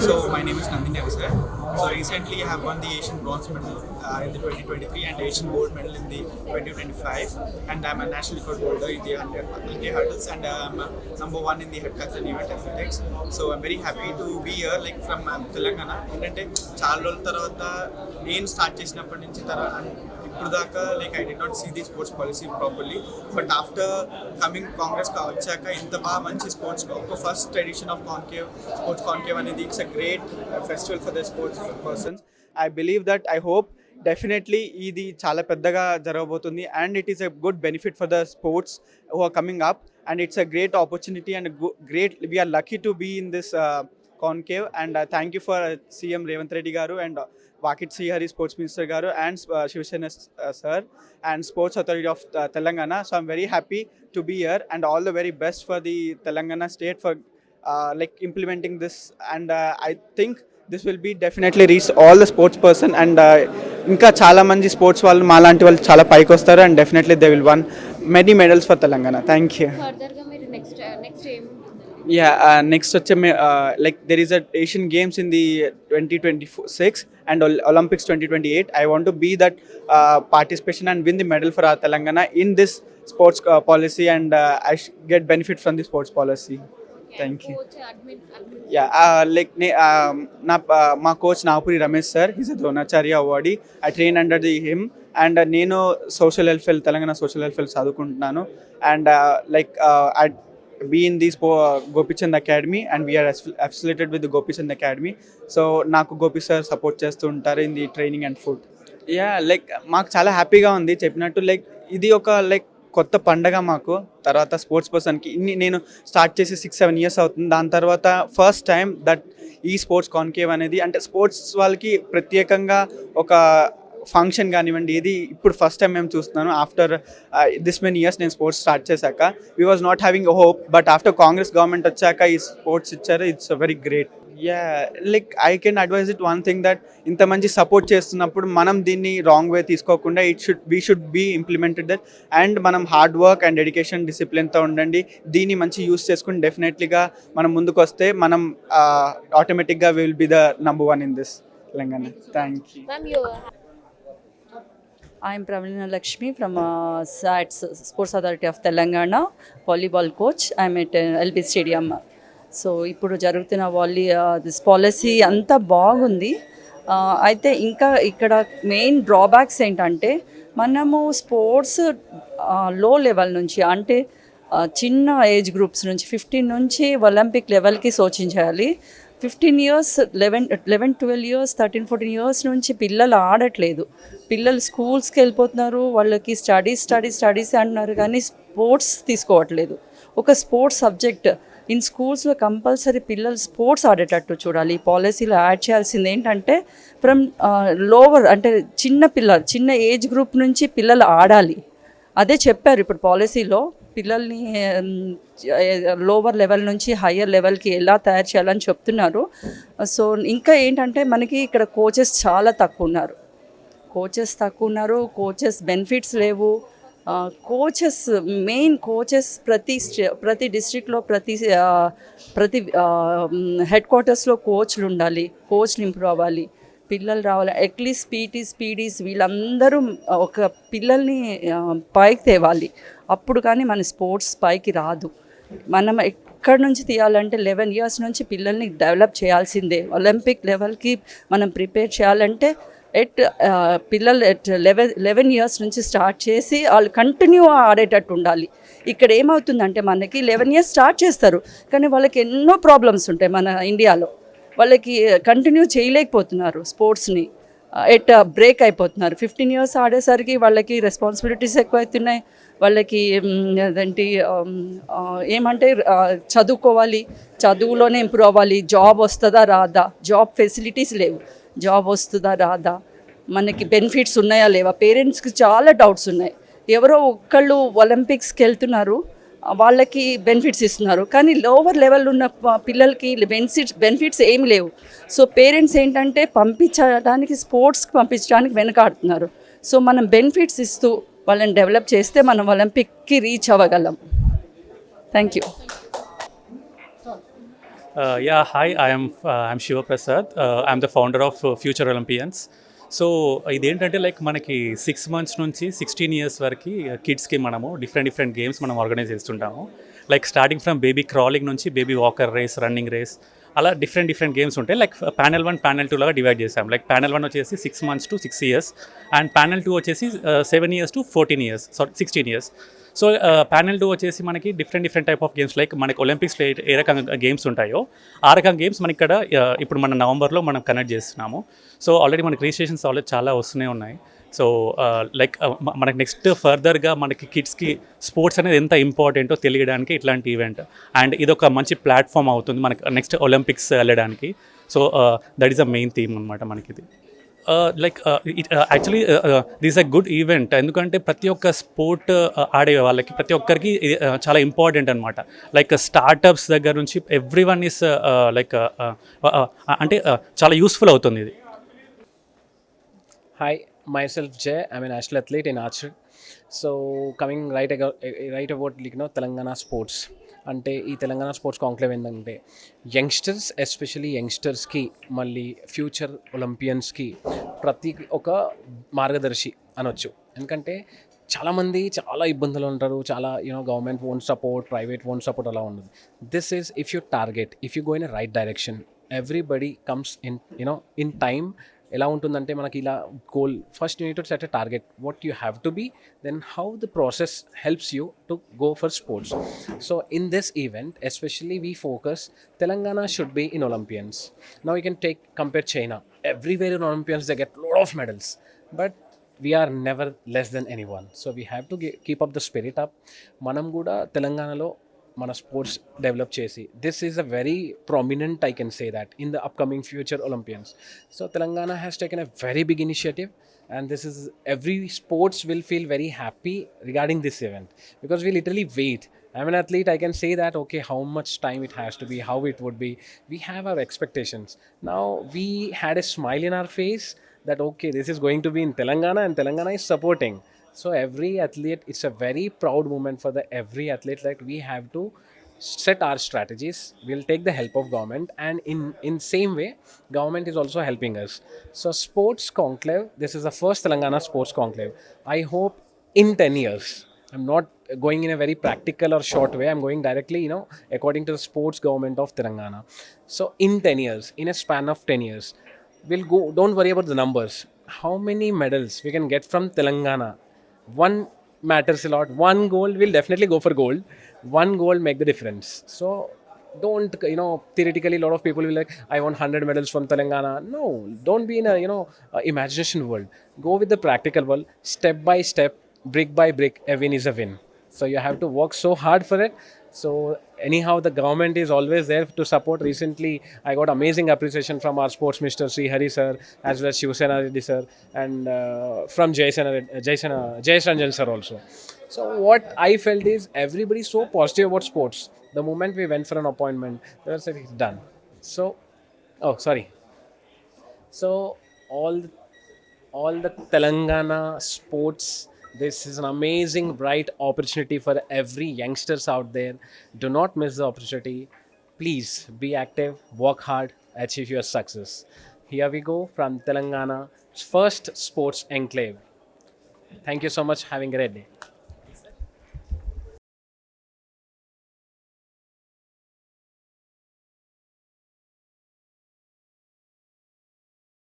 So my name is Nandini Avasar. So recently I have won the Asian bronze medal uh, in the 2023 and Asian gold medal in the 2025. And I'm a national record holder in the 100, hurdles and I'm number one in the heptathlon event athletics. So I'm very happy to be here like from um, Telangana. ఏంటంటే చాలా రోజుల తర్వాత నేను start చేసినప్పటి నుంచి తర్వాత ఇప్పుడు దాకా like I did not see the sports policy properly but after coming Congress వచ్చాక ఇంత బాగా మంచి స్పోర్ట్స్ ఒక first tradition of conclave sports conclave అనేది it's a great festival for the sports persons I believe that I hope definitely ఇది చాలా పెద్దగా జరగబోతుంది. And it is a good benefit for the sports who are coming up and it's a great opportunity and great we're lucky to be in this conclave and thank you for CM Revanth Reddy garu. And Vakiti Srihari sports minister garu and Shivasena sir and sports authority of Telangana so I'm very happy to be here and all the very best for the Telangana state for like implementing this and I think this will be definitely reach all the sports person and ఇంకా చాలా మంది sports వాళ్ళు మాలాంటి వాళ్ళు చాలా పైకి వస్తారు and definitely they will won many medals for Telangana thank you ఫర్దర్గా మీరు నెక్స్ట్ నెక్స్ట్ ఏం? యా నెక్స్ట్ వచ్చే like there is a Asian games in the twenty twenty six and Olympics twenty twenty eight I want to be that participation and win the medal for Telangana in this sports policy and I get benefit from the sports policy thank you yeah like నే నా మా coach Napuri Ramesh sir he's a Dronacharya awardee I train under the him and నేను social welfare Telangana social welfare చదువుకుంటున్నాను. And like I be in the స్పో Gopichand academy and we're affiliated with Gopichand academy so నాకు Gopi sir support చేస్తూ ఉంటారు in the training and food yeah like మాకు చాలా హ్యాపీగా ఉంది చెప్పినట్టు లైక్ ఇది ఒక లైక్ కొత్త పండగ మాకు. తర్వాత స్పోర్ట్స్ పర్సన్కి ఇన్ని నేను స్టార్ట్ చేసి సిక్స్ సెవెన్ ఇయర్స్ అవుతుంది. దాని తర్వాత ఫస్ట్ టైం దట్ ఈ స్పోర్ట్స్ కాన్కేవ్ అనేది అంటే స్పోర్ట్స్ వాళ్ళకి ప్రత్యేకంగా ఒక ఫంక్షన్ కానివ్వండి ఇది ఇప్పుడు ఫస్ట్ టైం మేము చూస్తున్నాను. ఆఫ్టర్ దిస్ మెనీ ఇయర్స్ నేను స్పోర్ట్స్ స్టార్ట్ చేశాక we was not having hope but after Congress government వచ్చాక ఈ స్పోర్ట్స్ ఇచ్చారు it's very great yeah like I can advise it one thing that ఇంత మంచి సపోర్ట్ చేస్తున్నప్పుడు మనం దీన్ని రాంగ్ వే తీసుకోకుండా it should we should be implemented that and మనం హార్డ్ వర్క్ అండ్ డెడికేషన్ డిసిప్లిన్తో ఉండండి. దీన్ని మంచి యూస్ చేసుకుని డెఫినెట్లీగా మనం ముందుకు వస్తే మనం ఆటోమేటిక్గా will be the number one in this Telangana. Thank you I'm Praveena Lakshmi from SATS sports authority of Telangana volleyball coach I'm at LB stadium so ఇప్పుడు జరుగుతున్న వాలీ దిస్ పాలసీ అంతా బాగుంది. Uh, అయితే ఇంకా ఇక్కడ మెయిన్ డ్రాబ్యాక్స్ ఏంటంటే మనము స్పోర్ట్స్లో లెవెల్ నుంచి అంటే uh, చిన్న ఏజ్ గ్రూప్స్ నుంచి ఫిఫ్టీన్ నుంచి ఒలింపిక్ లెవెల్కి సోచించాలి fifteen years eleven eleven twelve years thirteen fourteen years నుంచి పిల్లలు ఆడట్లేదు. పిల్లలు స్కూల్స్కి వెళ్ళిపోతున్నారు వాళ్ళకి స్టడీస్ స్టడీస్ స్టడీస్ అంటున్నారు కానీ స్పోర్ట్స్ తీసుకోవట్లేదు. ఒక స్పోర్ట్స్ సబ్జెక్ట్ ఇన్ స్కూల్స్లో కంపల్సరీ పిల్లలు స్పోర్ట్స్ ఆడేటట్టు చూడాలి. ఈ పాలసీలో యాడ్ చేయాల్సింది ఏంటంటే ఫ్రమ్ లోవర్ అంటే చిన్న పిల్లలు చిన్న ఏజ్ గ్రూప్ నుంచి పిల్లలు ఆడాలి. అదే చెప్పారు ఇప్పుడు పాలసీలో పిల్లల్ని లోవర్ లెవెల్ నుంచి హయ్యర్ లెవెల్కి ఎలా తయారు చేయాలని చెప్తున్నారు. సో ఇంకా ఏంటంటే మనకి ఇక్కడ కోచెస్ చాలా తక్కువ ఉన్నారు. కోచెస్ తక్కువ ఉన్నారు కోచెస్ బెనిఫిట్స్ లేవు. కోచెస్ మెయిన్ కోచెస్ ప్రతి స్టే- ప్రతి డిస్ట్రిక్ట్లో ప్రతి ప్రతి హెడ్ క్వార్టర్స్లో కోచ్లు ఉండాలి కోచ్లు ఇంప్రూవ్ అవ్వాలి. పిల్లలు రావాలి. అట్లీస్ట్ పీటీస్ పీడీస్ వీళ్ళందరూ ఒక పిల్లల్ని పైకి తేవాలి. అప్పుడు కానీ మన స్పోర్ట్స్ పైకి రాదు. మనం ఎక్కడి నుంచి తీయాలంటే లెవెన్ ఇయర్స్ నుంచి పిల్లల్ని డెవలప్ చేయాల్సిందే. ఒలింపిక్ లెవెల్కి మనం ప్రిపేర్ చేయాలంటే ఎట్ పిల్లలు ఎట్ లెవెన్ లెవెన్ ఇయర్స్ నుంచి స్టార్ట్ చేసి వాళ్ళు కంటిన్యూ ఆడేటట్టు ఉండాలి. ఇక్కడ ఏమవుతుందంటే మనకి లెవెన్ ఇయర్స్ స్టార్ట్ చేస్తారు. కానీ వాళ్ళకి ఎన్నో ప్రాబ్లమ్స్ ఉంటాయి మన ఇండియాలో. వాళ్ళకి కంటిన్యూ చేయలేకపోతున్నారు స్పోర్ట్స్ని. ఎట్ బ్రేక్ అయిపోతున్నారు. ఫిఫ్టీన్ ఇయర్స్ ఆడేసరికి వాళ్ళకి రెస్పాన్సిబిలిటీస్ ఎక్కువవుతున్నాయి వాళ్ళకి అదేంటి ఏమంటే చదువుకోవాలి చదువులోనే ఇంప్రూవ్ అవ్వాలి. జాబ్ వస్తుందా రాదా? జాబ్ ఫెసిలిటీస్ లేవు. జాబ్ వస్తుందా రాదా? మనకి బెనిఫిట్స్ ఉన్నాయా లేవా? పేరెంట్స్కి చాలా డౌట్స్ ఉన్నాయి. ఎవరో ఒక్కళ్ళు ఒలింపిక్స్కి వెళ్తున్నారు. వాళ్ళకి బెనిఫిట్స్ ఇస్తున్నారు. కానీ లోవర్ లెవెల్ ఉన్న పిల్లలకి బెనిఫిట్స్ బెనిఫిట్స్ ఏమి లేవు. సో పేరెంట్స్ ఏంటంటే పంపించడానికి స్పోర్ట్స్కి పంపించడానికి వెనకాడుతున్నారు. సో మనం బెనిఫిట్స్ ఇస్తూ వాళ్ళని డెవలప్ చేస్తే మనం ఒలింపిక్కి reach అవ్వగలం. Thank you yeah hi I'm I'm Shivaprasad I'm the founder of future Olympians so ఇదేంటంటే లైక్ మనకి సిక్స్ మంత్స్ నుంచి సిక్స్టీన్ ఇయర్స్ వరకు కిడ్స్కి మనము డిఫరెంట్ డిఫరెంట్ గేమ్స్ మనం ఆర్గనైజ్ చేస్తుంటాము. Like starting from baby crawling నుంచి baby walker race running race అలా డిఫరెంట్ డిఫరెంట్ గేమ్స్ ఉంటాయి. Like panel one panel two లాగా డివైడ్ చేసాం లైక్ ప్యానల్ వన్ వచ్చేసి six months to six years and panel two వచ్చేసి seven years to fourteen years sorry sixteen years. So panel two వచ్చేసి మనకి different different type of games like మనకి ఒలింపిక్స్లో ఏ- రకంగా games ఉంటాయో ఆ రకం గేమ్స్ మనకి ఇక్కడ ఇప్పుడు మన నవంబర్లో మనం కనెక్ట్ చేస్తున్నాము. సో ఆల్రెడీ మనకి రిజిస్ట్రేషన్స్ ఆల్రెడీ చాలా వస్తూనే ఉన్నాయి. సో లైక్ మనకి నెక్స్ట్ ఫర్దర్గా మనకి కిడ్స్కి స్పోర్ట్స్ అనేది ఎంత ఇంపార్టెంటో తెలియడానికి ఇట్లాంటి ఈవెంట్ అండ్ ఇది ఒక మంచి ప్లాట్ఫామ్ అవుతుంది మనకి నెక్స్ట్ ఒలింపిక్స్ వెళ్ళడానికి. So that is a main theme అనమాట మనకి ఇది like actually this a good event ఎందుకంటే ప్రతి ఒక్క స్పోర్ట్ uh, ఆడే వాళ్ళకి ప్రతి ఒక్కరికి uh, చాలా ఇంపార్టెంట్ అనమాట లైక్ స్టార్టప్స్ దగ్గర నుంచి ఎవ్రీ వన్ ఈస్ లైక్ అంటే uh, చాలా యూస్ఫుల్ అవుతుంది ఇది. Hi myself J I mean athlete in archery. So so coming right right about like, you know, Telangana sports అంటే ఈ తెలంగాణ స్పోర్ట్స్ కాంక్లేవ్ ఏంటంటే యంగ్స్టర్స్ ఎస్పెషలీ యంగ్స్టర్స్కి మళ్ళీ ఫ్యూచర్ ఒలింపియన్స్కి ప్రతి ఒక మార్గదర్శి అనొచ్చు. ఎందుకంటే చాలామంది చాలా ఇబ్బందులు ఉంటారు చాలా you know government own support private own support అలా ఉండదు. This is if you target if you go in right direction everybody comes in you know in time ఎలా ఉంటుందంటే మనకి ఇలా goal first you need set a target what you have to be then how the process helps you to go for sports so in this event especially we focus Telangana should be in Olympians now you can take compare China everywhere in Olympians they get load of medals but we're never less than anyone so we have to keep up the spirit up మనం కూడా తెలంగాణలో మన sports develop చేసి this is a very prominent I can say that in the upcoming future Olympians so Telangana has taken a very big initiative and this is every sports will feel very happy regarding this event because we literally wait i'm an athlete i can say that okay how much time it has to be how it would be we have our expectations now we had a smile in our face that okay this is going to be in telangana and telangana is supporting so every athlete it's a very proud moment for the every athlete that we have to set our strategies. We'll take the help of government and in in same way government is also helping us. So sports conclave this is the first telangana sports conclave. I hope in 10 years i'm not going in a very practical or short way i'm going directly you know according to the sports government of telangana. So in 10 years in a span of 10 years we'll go don't worry about the numbers. How many medals we can get from telangana one matters a lot. One gold will definitely go for gold. One gold make the difference. So don't you know theoretically a lot of people will like i want 100 medals from telangana. No don't be in a you know imagination world. Go with the practical world. Step by step brick by brick a win is a win. So you have to work so hard for it so anyhow the government is always there to support. Recently i got amazing appreciation from our sports minister sri hari sir as well as shivsena reddy sir and uh, from jason jason ranjan sir also. So what i felt is everybody so positive about sports. The moment we went for an appointment they were saying done. So oh sorry. So all the, all the Telangana sports. This is an amazing, bright opportunity for every youngsters out there. Do not miss the opportunity. Please be active, work hard, achieve your success. Here we go from Telangana, first sports enclave. Thank you so much. Having a great day.